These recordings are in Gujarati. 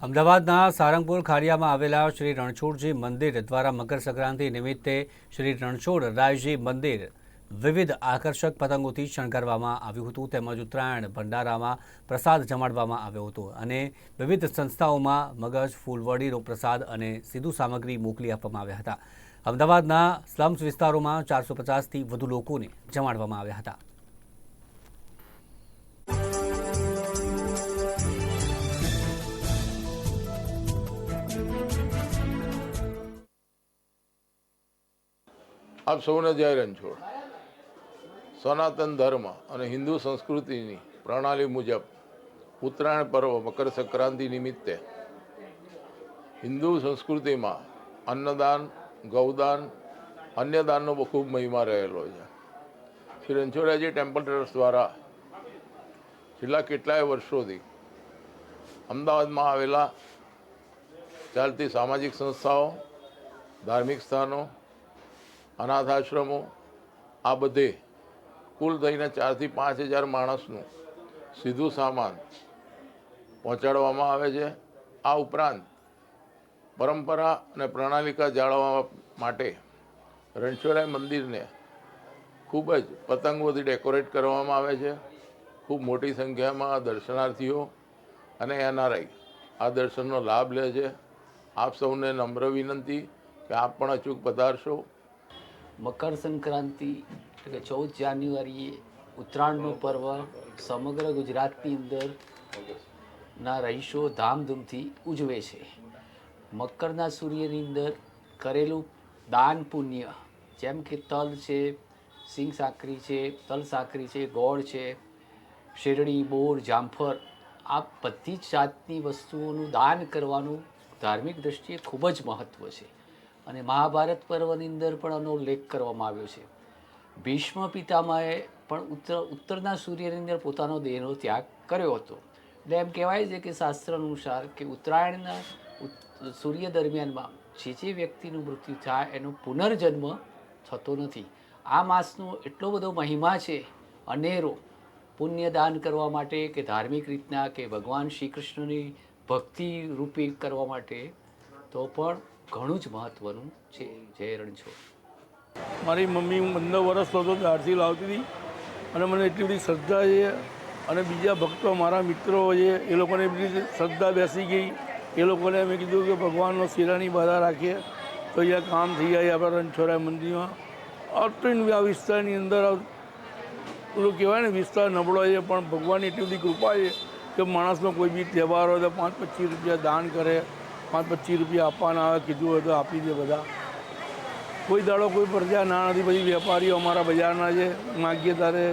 અમદાવાદના સારંગપુર ખાડિયામાં આવેલા શ્રી રણછોડજી મંદિર દ્વારા મકર સંક્રાંતિ નિમિત્તે શ્રી રણછોડ રાયજી મંદિર વિવિધ આકર્ષક પતંગોથી શણગારવામાં આવ્યું હતું. તેમજ ઉત્તરાયણ ભંડારામાં પ્રસાદ જમાડવામાં આવ્યો હતો અને વિવિધ સંસ્થાઓમાં મગજ ફૂલવડીનો પ્રસાદ અને સીધું સામગ્રી મોકલી આપવામાં આવ્યા હતા. અમદાવાદના સ્લમ્સ વિસ્તારોમાં ચારસો પચાસથી વધુ લોકોને જમાડવામાં આવ્યા હતા. આપ સૌને જય રણછોડ. સનાતન ધર્મ અને હિન્દુ સંસ્કૃતિની પ્રણાલી મુજબ ઉત્તરાયણ પર્વ મકર સંક્રાંતિ નિમિત્તે હિન્દુ સંસ્કૃતિમાં અન્નદાન, ગૌદાન અન્યદાનનો ખૂબ મહિમા રહેલો છે. શ્રી રણછોડરાયજી ટેમ્પલ ટ્રસ્ટ દ્વારા છેલ્લા કેટલાય વર્ષોથી અમદાવાદમાં આવેલા ચાલતી સામાજિક સંસ્થાઓ, ધાર્મિક સ્થાનો અનાથ આશ્રમો આ બધે કુલ થઈને ચારથી પાંચ હજાર માણસનું સીધું સામાન પહોંચાડવામાં આવે છે. આ ઉપરાંત પરંપરા અને પ્રણાલિકા જાળવવા માટે રણછોડરાય મંદિરને ખૂબ જ પતંગોથી ડેકોરેટ કરવામાં આવે છે. ખૂબ મોટી સંખ્યામાં દર્શનાર્થીઓ અને એનઆરઆઈ આ દર્શનનો લાભ લે છે. આપ સૌને નમ્ર વિનંતી કે આપ પણ અચૂક પધારશો. મકર સંક્રાંતિ, એટલે કે ચૌદ જાન્યુઆરીએ ઉત્તરાયણનું પર્વ સમગ્ર ગુજરાતની અંદર ના રહીશો ધામધૂમથી ઉજવે છે. મકરના સૂર્યની અંદર કરેલું દાન પુણ્ય, જેમ કે તલ છે, સિંગ સાકરી છે, તલ સાકરી છે, ગોળ છે, શેરડી, બોર, જામફળ, આ બધી જ જાતની વસ્તુઓનું દાન કરવાનું ધાર્મિક દ્રષ્ટિએ ખૂબ જ મહત્ત્વ છે. અને મહાભારત પર્વની અંદર પણ આનો ઉલ્લેખ કરવામાં આવ્યો છે. ભીષ્મ પિતામાએ પણ ઉત્તર, ઉત્તરના સૂર્યની અંદર પોતાનો દેહનો ત્યાગ કર્યો હતો. એટલે એમ કહેવાય છે કે શાસ્ત્ર અનુસાર કે ઉત્તરાયણના સૂર્ય દરમિયાનમાં જે જે વ્યક્તિનું મૃત્યુ થાય એનો પુનર્જન્મ થતો નથી. આ માસનો એટલો બધો મહિમા છે, અનેરો પુણ્યદાન કરવા માટે કે ધાર્મિક રીતના કે ભગવાન શ્રી કૃષ્ણની ભક્તિ રૂપી કરવા માટે તો પણ ઘણું જ મહત્વનું છે. જય રણછોડ. મારી મમ્મી હું પંદર વર્ષ હતો ત્યારથી લાવતી હતી. અને મને એટલી બધી શ્રદ્ધા છે. અને બીજા ભક્તો મારા મિત્રો છે, એ લોકોને બધી શ્રદ્ધા બેસી ગઈ. એ લોકોને મેં કીધું કે ભગવાનનો શિરાની બાધા રાખીએ. તો અહીંયા કામ થઈ જાય આપણા રણછોડરાય મંદિરમાં. અટન આ વિસ્તારની અંદર પેલું કહેવાય ને, વિસ્તાર નબળો છે, પણ ભગવાનની એટલી બધી કૃપા છે કે માણસનો કોઈ બી તહેવાર હોય તો પાંચ પચીસ રૂપિયા દાન કરે. પાંચ પચીસ રૂપિયા આપવાના આવે, કીધું હોય તો આપી દે બધા. કોઈ દાડો કોઈ પ્રજા ના નથી, પછી વેપારીઓ અમારા બજારના છે, માગીએ તારે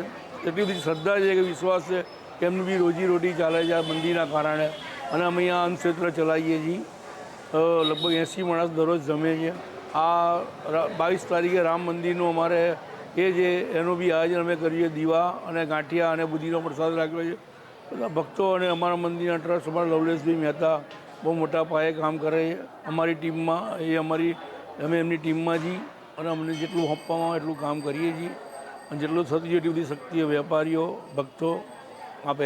એટલી બધી શ્રદ્ધા છે કે વિશ્વાસ છે કે એમની બી રોજી રોટી ચાલે છે આ મંદિરના કારણે. અને અમે અહીંયા અન્નક્ષેત્ર ચલાવીએ છીએ. લગભગ એંસી માણસ દરરોજ જમે છે. આ બાવીસ તારીખે રામ મંદિરનું અમારે એ જે એનું બી આયોજન અમે કરીએ, દીવા અને ગાંઠિયા અને બુદ્ધિનો પ્રસાદ રાખ્યો છે. બધા ભક્તો અને અમારા મંદિરના ટ્રસ્ટ અમારા લવલેશભાઈ મહેતા બહુ મોટા પાયે કામ કરે છે અમારી ટીમમાં, એ અમારી, અમે એમની ટીમમાં છીએ અને અમને જેટલું આપવામાં એટલું કામ કરીએ છીએ. અને જેટલું થતું એટલી બધી શક્તિઓ, વેપારીઓ, ભક્તો આપે